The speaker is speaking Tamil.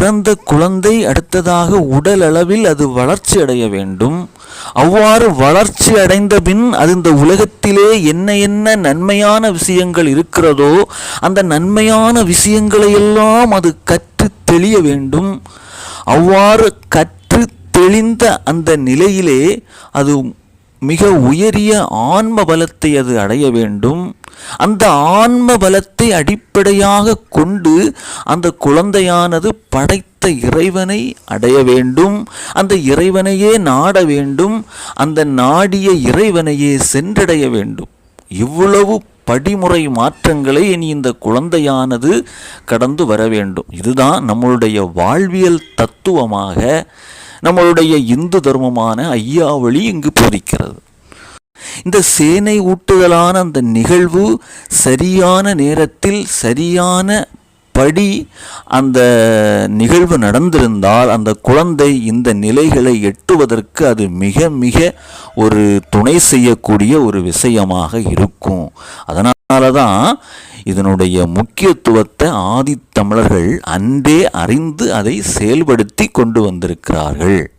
பிறந்த குழந்தை அடுத்ததாக உடல் அளவில் அது வளர்ச்சி அடைய வேண்டும். அவ்வாறு வளர்ச்சி அடைந்த பின் அது இந்த உலகத்திலே என்ன என்ன நன்மையான விஷயங்கள் இருக்கிறதோ அந்த நன்மையான விஷயங்களை எல்லாம் அது கற்று தெளிய வேண்டும். அவ்வாறு கற்று தெளிந்த அந்த நிலையிலே அது மிக உயரிய ஆன்ம பலத்தை அது அடைய வேண்டும். அந்த ஆன்ம பலத்தை அடிப்படையாக கொண்டு அந்த குழந்தையானது படைத்த இறைவனை அடைய வேண்டும். அந்த இறைவனையே நாட வேண்டும். அந்த நாடிய இறைவனையே சென்றடைய வேண்டும். இவ்வளவு படிமுறை மாற்றங்களை இனி இந்த குழந்தையானது கடந்து வர வேண்டும். இதுதான் நம்மளுடைய வாழ்வியல் தத்துவமாக நம்மளுடைய இந்து தர்மமான ஐயாவளி இங்கு போதிக்கிறது. இந்த சேனை ஊட்டுதலான அந்த நிகழ்வு சரியான நேரத்தில் சரியான படி அந்த நிகழ்வு நடந்திருந்தால் அந்த குழந்தை இந்த நிலைகளை எட்டுவதற்கு அது மிக மிக ஒரு துணை செய்யக்கூடிய ஒரு விஷயமாக இருக்கும். அதனால தான் இதனுடைய முக்கியத்துவத்தை ஆதித்தமிழர்கள் அன்றே அறிந்து அதை செயல்படுத்தி கொண்டு வந்திருக்கிறார்கள்.